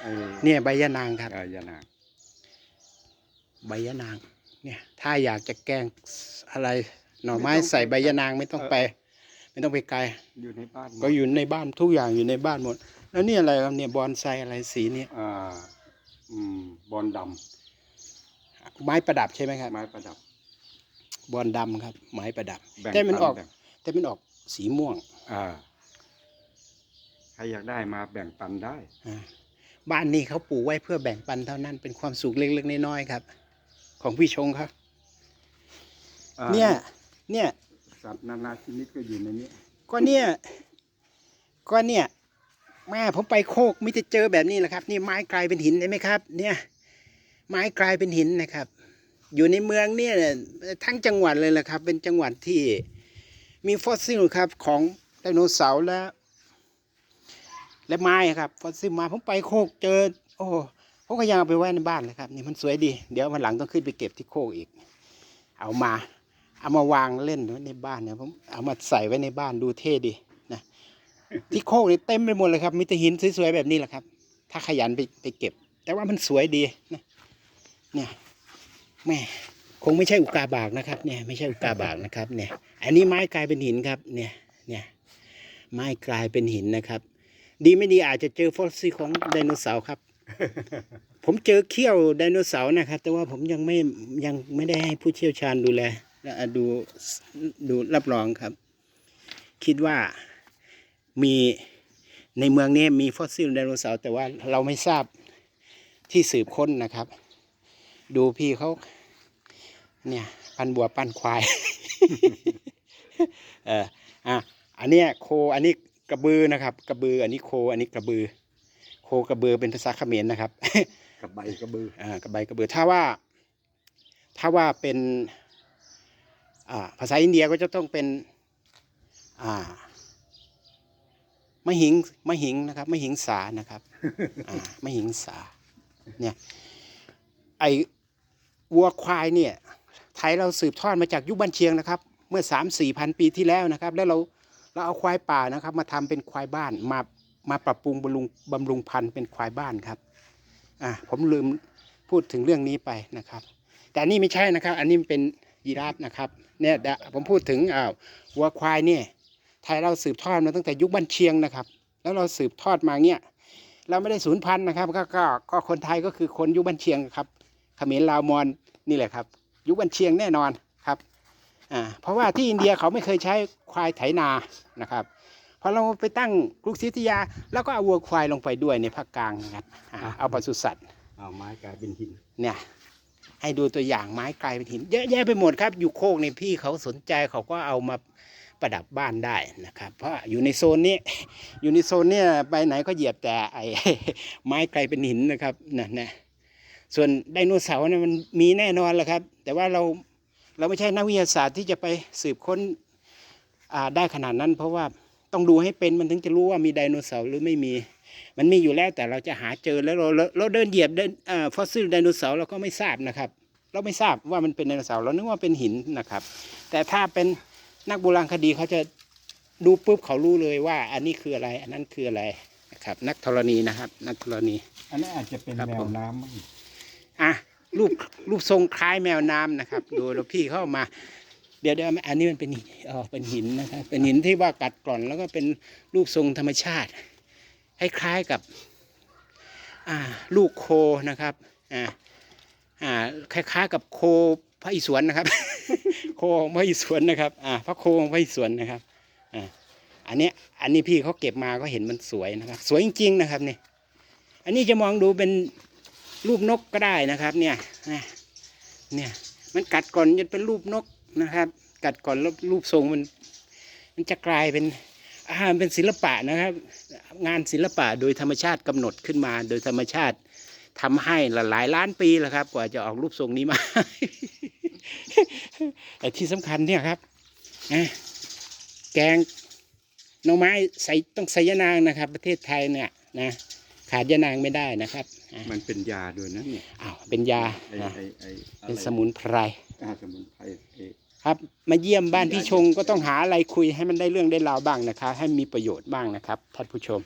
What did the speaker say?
ไอ้เนี่ยใบยะนางครับเอ่อยานาง ใบยะนาง เนี่ย ถ้าอยากจะแกงอะไรหน่อไม้ใส่ใบยะนางไม่ต้องไป ไม่ต้องไปไกลอยู่ในบ้านก็อยู่ในบ้านทุกอย่างอยู่ในบ้านหมด แล้วนี่อะไรครับเนี่ยบอนไซอะไรสีเนี่ยอ่าอืมบอลดไม้ประดับใช่ไหมครับำไม้ประดับบอลดำครับ ไม้ประดับแบ่งแต่มันออกปัแบ่งแต่มันออกสีม่วง อ่าใครอยากได้มาแบ่งปันได้อ่า บ้านนี้เขาปลูกไว้เพื่อแบ่งปันเท่านั้นเป็นความสุขเล็กๆน้อยๆครับ ของพี่ชงครับ อ่าเนี่ย เนี่ย สัตว์นานาชนิดก็อยู่ในนี้ ก็เนี่ย ก็เนี่ย แม่ผมไปโคกมิจะเจอแบบนี้แหละครับ นี่ไม้กลายเป็นหินเห็นไหมครับ เนี่ย ไม้กลายเป็นหินนะครับ อยู่ในเมืองเนี่ยทั้งจังหวัดเลยแหละครับ เป็นจังหวัดที่มีฟอสซิลครับ ของไดโนเสาร์และ และไม้ครับฟอซิลไม้ผมไปโคกเจอ โอ้ผมก็ยังเอาไปไว้ในบ้านเลยครับ นี่มันสวยดี เดี๋ยววันหลังต้องขึ้นไปเก็บที่โคกอีก เอามา เอามาวางเล่นไว้ในบ้านเนี่ยผมเอามาใส่ไว้ในบ้านดูเท่ดีนะที่โคกนี่เต็มไปหมดเลยครับมีแต่หินสวยๆแบบนี้แหละครับ ถ้าขยันไปไปเก็บ แต่ว่ามันสวยดีนะเนี่ยแม่คงไม่ใช่อุกาบากนะครับ เนี่ยไม่ใช่อุกาบากนะครับ เนี่ย อันนี้ไม้กลายเป็นหินครับ เนี่ยเนี่ยไม้กลายเป็นหินนะครับ ดีไม่ดีอาจจะเจอฟอสซิลของไดโนเสาร์ครับ ผมเจอเขี้ยวไดโนเสาร์นะครับ แต่ว่าผมยังไม่ยังไม่ได้ให้ผู้เชี่ยวชาญดูแลและดูดูรับรองครับ คิดว่ามีในเมืองนี้มีฟอสซิลไดโนเสาร์แต่ว่าเราไม่ทราบที่สืบค้นนะครับ ดูพี่เขาเนี่ยปันบัวปันควาย เอออะอันเนี้ยโคอันนี้ กระบือนะครับ กระบือ อันนี้โค อันนี้กระบือ โคกระบือเป็นภาษาเขมรนะครับกับใบกระบืออ่ากระใบกระบือ ถ้าว่า ถ้าว่าเป็นอ่าภาษาอินเดียก็จะต้องเป็นอ่ามหิงมหิงนะครับมหิงสานะครับอ่ามหิงสา เนี่ย ไอวัวควายเนี่ย ไทยเราสืบทอดมาจากยุคบันเชียงนะครับ เมื่อสามสี่พันปีที่แล้วนะครับ แล้วเรา เราเอาควายป่านะครับ มาทำเป็นควายบ้านมามาปรับปรุงบำรุงบำรุงพันธุ์เป็นควายบ้านครับอ่าผมลืมพูดถึงเรื่องนี้ไปนะครับ แต่นี่ไม่ใช่นะครับ อันนี้เป็นยีราฟนะครับเนี่ยผมพูดถึงอ่าวัวควายเนี่ยไทยเราสืบทอดมาตั้งแต่ยุคบันเชียงนะครับ แล้วเราสืบทอดมาเนี่ยเราไม่ได้สูญพันธุ์นะครับก็ก็ก็คนไทยก็คือคนยุคบันเชียงครับเขมรลาวมอญนี่แหละครับ ยุคบันเชียงแน่นอนครับ อ่าเพราะว่าที่อินเดียเขาไม่เคยใช้ควายไถนานะครับพอเราไปตั้งกรุงศรีอยุธยา แล้วก็เอาวัวควายลงไปด้วยในภาคกลางนะครับอ่าเอาปศุสัตว์เอาไม้กลายเป็นหินเนี่ยให้ดูตัวอย่างไม้กลายเป็นหิน เยอะแยะไปหมดครับ อยู่โคกในพี่เขาสนใจเขาก็เอามาประดับบ้านได้นะครับ เพราะอยู่ในโซนนี้ อยู่ในโซนเนี้ไปไหนก็เหยียบแต่ไอ้ไม้กลายเป็นหินนะครับนะนะส่วนไดโนเสาร์เนี่ยมันมีแน่นอนแหละครับ แต่ว่าเรา เราไม่ใช่นักวิทยาศาสตร์ที่จะไปสืบค้นอ่าได้ขนาดนั้น เพราะว่าต้องดูให้เป็นมันถึงจะรู้ว่ามีไดโนเสาร์หรือไม่มี มันมีอยู่แล้วแต่เราจะหาเจอแล้วเราเราเราเดินเหยียบเดินอ่าฟอสซิลไดโนเสาร์เราก็ไม่ทราบนะครับ เราไม่ทราบว่ามันเป็นไดโนเสาร์เรานึกว่าเป็นหินนะครับ แต่ถ้าเป็นนักโบราณคดีเขาจะดูปุ๊บเขารู้เลยว่า อันนี้คืออะไร อันนั้นคืออะไรนะครับ นักธรณีนะครับ นักธรณี อันนี้อาจจะเป็นครับแมผวมน้ำมั้งอะ รูปรูปทรงคล้ายแมวน้ำนะครับ โดูแล้วพี่เข้ามา เดี๋ยวเดี๋ยวอันนี้มันเป็นหินอ๋อเป็นหินนะครับ เป็นหินที่ว่ากัดกร่อนแล้วก็เป็นรูปทรงธรรมชาติคล้ายๆกับอ่าลูกโคนะครับอ่าอ่าคล้ายๆกับโคพระอิศวรนะครับ โคของพระอิศวรนะครับอ่าพระโคของพระอิศวรนะครับอ่าอันนี้อันนี้พี่เขาเก็บมาก็เห็นมันสวยนะครับ สวยจริงๆนะครับเนี่ยอันนี้จะมองดูเป็น รูปนกก็ได้นะครับ เนี่ยเนี่ยมันกัดก่อนจนเป็นรูปนกนะครับ กัดก่อนแล้วรูปทรงมัน มันจะกลายเป็นอาหารเป็นศิลปะนะครับ งานศิลปะโดยธรรมชาติกำหนดขึ้นมา โดยธรรมชาติทำให้หลายล้านปีแล้วครับ กว่าจะออกรูปทรงนี้มาแต่ที่สำคัญเนี่ยครับแกงหน่อไม้ใส่ต้องใส่ยะนางนะครับ ประเทศไทยเนี่ยนะ ขาดยะนางไม่ได้นะครับอะมันเป็นยาด้วยนะเนี่ยอ้าวเป็นยาไอ้นะไอ้ไอ้อะไรเป็นสมุนไพร อ่าสมุนไพรไอ้ ครับมาเยี่ยมบ้านพี่ชงก็ต้องหาอะไรคุยให้มันได้เรื่องได้ราวบ้างนะครับให้มีประโยชน์บ้างนะครับท่านผู้ชม